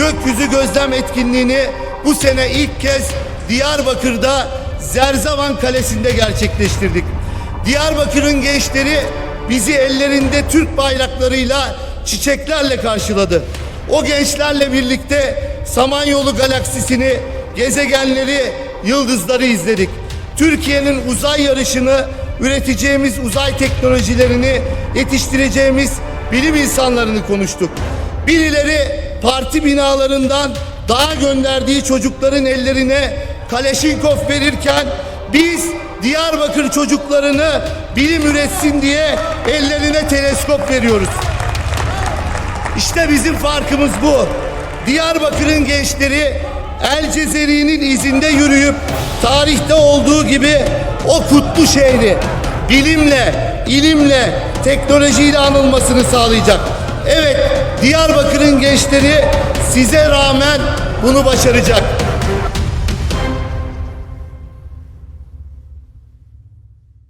gökyüzü gözlem etkinliğini bu sene ilk kez Diyarbakır'da Zerzavan Kalesi'nde gerçekleştirdik. Diyarbakır'ın gençleri bizi ellerinde Türk bayraklarıyla, çiçeklerle karşıladı. O gençlerle birlikte Samanyolu galaksisini, gezegenleri, yıldızları izledik. Türkiye'nin uzay yarışını, üreteceğimiz uzay teknolojilerini, yetiştireceğimiz bilim insanlarını konuştuk. Birileri parti binalarından dağa gönderdiği çocukların ellerine Kaleşinkov verirken biz Diyarbakır çocuklarını bilim üretsin diye ellerine teleskop veriyoruz. İşte bizim farkımız bu. Diyarbakır'ın gençleri El Cezeri'nin izinde yürüyüp tarihte olduğu gibi o kutlu şehri bilimle, ilimle, teknolojiyle anılmasını sağlayacak. Evet, Diyarbakır'ın gençleri size rağmen bunu başaracak.